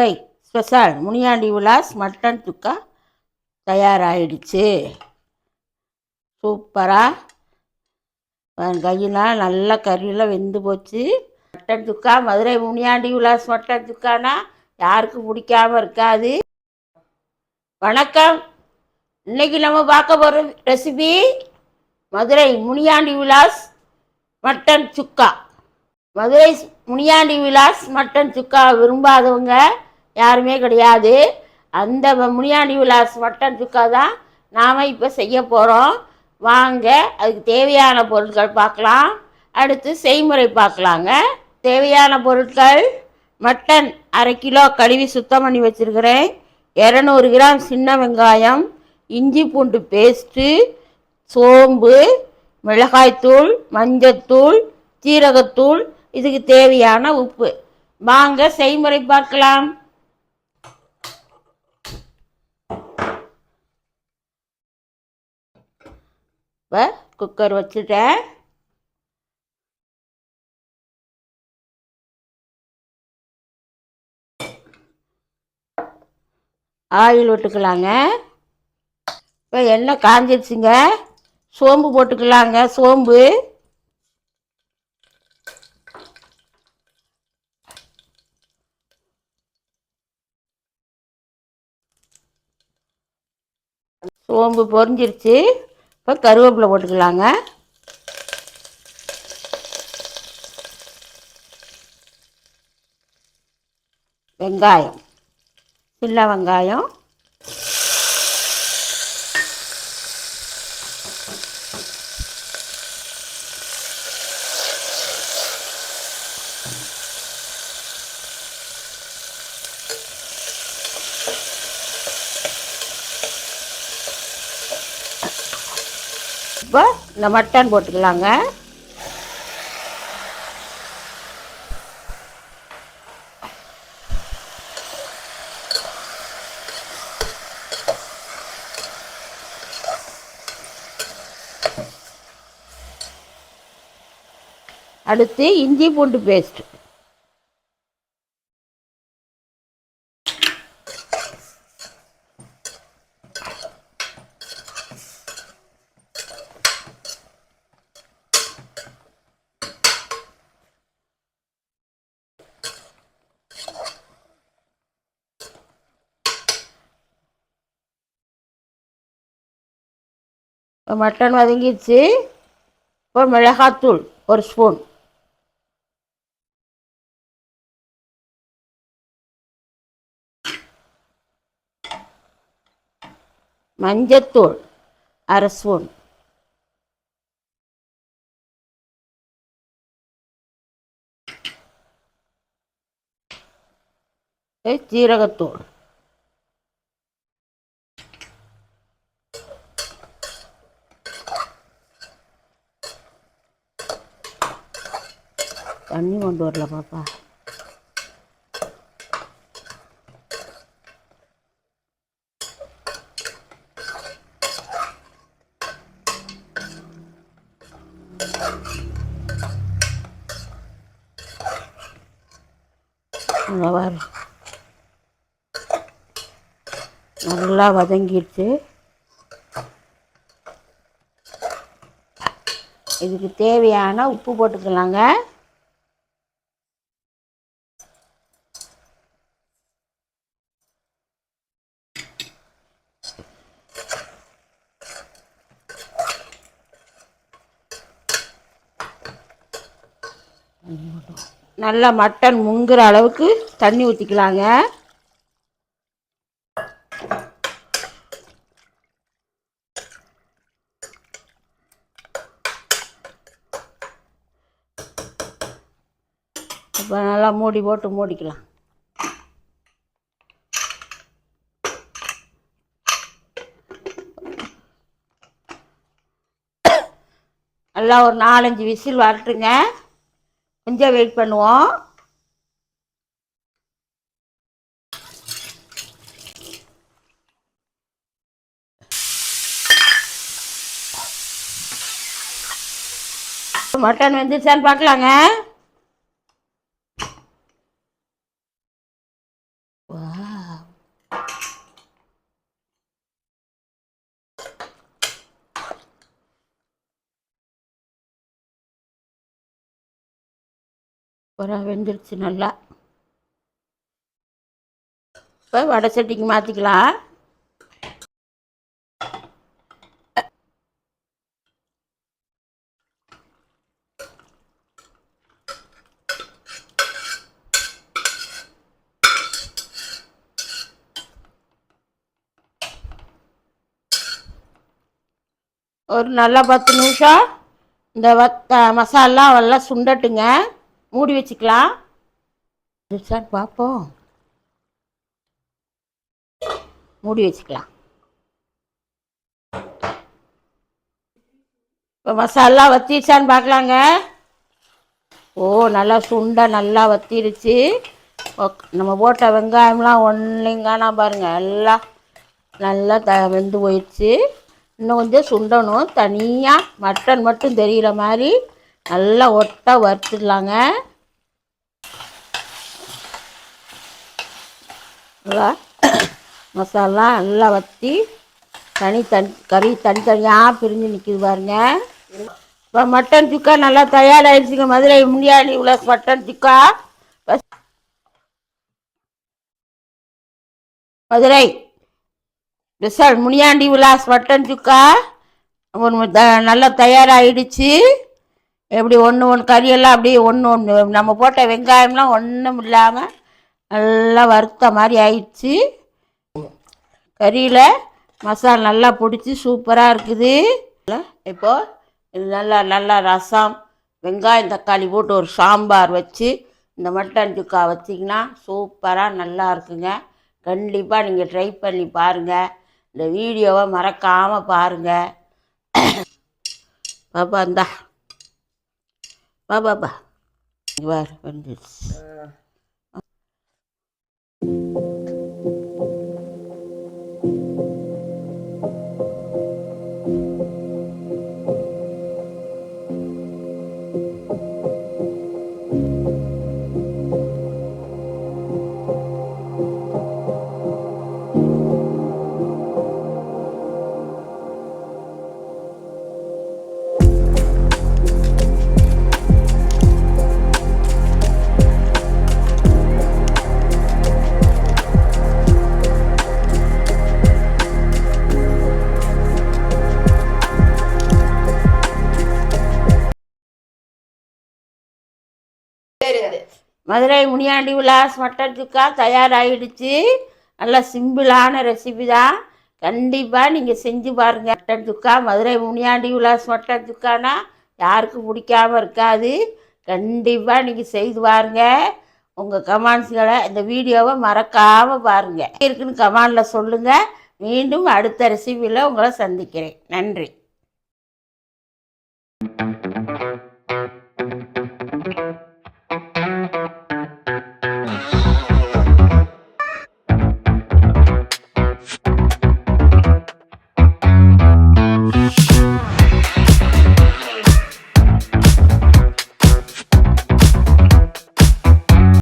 High special. Muniyandi Vilas mutton chukka தயாராகிடுச்சு சூப்பராக கையினால் நல்லா கறியெல்லாம் வெந்து போச்சு. மட்டன் துக்கா? மதுரை முனியாண்டி விலாஸ் மட்டன் துக்கானா? யாருக்கும் பிடிக்காம இருக்காது. வணக்கம். இன்னைக்கு நம்ம பார்க்க போகிற recipe Madurai Muniyandi Vilas mutton chukka Madurai Muniyandi Vilas mutton chukka விரும்பாதவங்க யாருமே கிடையாது. அந்த முனியாண்டி விலாஸ் மட்டன் சுக்கா தான் நாம் இப்போ செய்ய போகிறோம் வாங்க அதுக்கு தேவையான பொருட்கள் பார்க்கலாம். அடுத்து செய்முறை பார்க்கலாங்க. தேவையான பொருட்கள் மட்டன் அரை கிலோ கழுவி சுத்தம் பண்ணி வச்சுருக்கிறேன். இரநூறு கிராம் சின்ன வெங்காயம் இஞ்சி பூண்டு பேஸ்ட்டு சோம்பு மிளகாய்த்தூள் மஞ்சத்தூள் சீரகத்தூள் இதுக்கு தேவையான உப்பு. வாங்க செய்முறை பார்க்கலாம். இப்போ குக்கர் வச்சுட்டேன். ஆயில் விட்டுக்கலாங்க. இப்போ எண்ணெய் காஞ்சிருச்சுங்க. சோம்பு போட்டுக்கலாங்க சோம்பு. சோம்பு பொரிஞ்சிருச்சு. இப்போ கருவேப்பிலை போட்டுக்கலாங்க. வெங்காயம். சின்ன வெங்காயம். இப்போ இந்த மட்டன் போட்டுக்கலாங்க. அடுத்து இஞ்சி பூண்டு பேஸ்ட் இப்போ மட்டன் வதங்கிடுச்சு. இப்போ மிளகாத்தூள் ஒரு ஸ்பூன் மஞ்சத்தூள் அரை ஸ்பூன் இது ஜீரகத்தூள் தண்ணி கொண்டு வரல பாப்பா நல்லா வதங்கிடுச்சு. இதுக்கு தேவையான உப்பு போட்டுக்கலாங்க. நல்லா மட்டன் முங்குற அளவுக்கு தண்ணி ஊற்றிக்கலாங்க இப்போ நல்லா மூடி போட்டு மூடிக்கலாம். நல்லா ஒரு நாலஞ்சு விசில் வரட்டுங்க. கொஞ்சம் வெயிட் பண்ணுவோம். மட்டன் வெந்துச்சான்னு பார்க்கலாங்க. சூப்பராக வெந்துருச்சு நல்லா. இப்போ வடை சட்டிக்கு மாற்றிக்கலாம் ஒரு நல்லா பத்து நிமிஷம். இந்த வத்த மசாலா எல்லாம் சுண்டட்டுங்க. மூடி வச்சுக்கலாம். சார் பார்ப்போம் மூடி வச்சுக்கலாம். இப்போ மசாலா வத்திருச்சான்னு பார்க்கலாங்க ஓ நல்லா சுண்டை நல்லா வத்திருச்சு. ஓக்- நம்ம போட்ட வெங்காயம்லாம் ஒன்றையும் காணாம பாருங்கள் எல்லாம் நல்லா த வெந்து போயிடுச்சு இன்னும் கொஞ்சம் சுண்டணும். தனியாக மட்டன் மட்டும் தெரிகிற மாதிரி நல்லா ஒட்டா வறுத்துடலாங்க. நல்லா மசாலா நல்லா வற்றி தனி தனி கறி தனித்தனியாக பிரிஞ்சு நிற்கிது பாருங்க. இப்போ மட்டன் சுக்கா நல்லா தயாராகிடுச்சுங்க மதுரை முனியாண்டி உள்ள mutton chukka. Madurai result Muniyandi Vilas mutton chukka. ஒரு த- நல்லா தயாராகிடுச்சு எப்படி ஒன்று ஒன்று கறியெல்லாம் அப்படியே ஒன்று ஒன்று நம்ம போட்ட வெங்காயம்லாம் ஒன்றும் இல்லாமல் நல்லா வறுத்த மாதிரி ஆயிடுச்சு. கறியில் மசாலா நல்லா பிடிச்சி சூப்பராக இருக்குது. இப்போது நல்லா நல்லா ரசம் வெங்காயம் தக்காளி போட்டு ஒரு சாம்பார் வச்சு இந்த மட்டன் சுக்கா வச்சிங்கன்னா சூப்பராக நல்லா இருக்குங்க. கண்டிப்பாக நீங்கள் ட்ரை பண்ணி பாருங்கள் இந்த வீடியோவை மறக்காமல் பாருங்கள் பாப்பா இந்தா. Ba ba ba. You are on this. Uh. Madurai Muniyandi Vilas mutton chukka தயாராகிடுச்சு நல்லா சிம்பிளான ரெசிபி தான் கண்டிப்பாக நீங்கள் செஞ்சு பாருங்கள் மட்டன் சுக்கா மதுரை முனியாண்டி விலாஸ் மட்டன் சுக்கானா யாருக்கும் பிடிக்காம இருக்காது. கண்டிப்பாக நீங்கள் செய்து பாருங்கள் உங்கள் கமெண்ட்ஸ்களை இந்த வீடியோவை மறக்காமல் பாருங்கள் இருக்குன்னு கமெண்டில் சொல்லுங்கள் மீண்டும் அடுத்த ரெசிபியில் உங்களை சந்திக்கிறேன். நன்றி.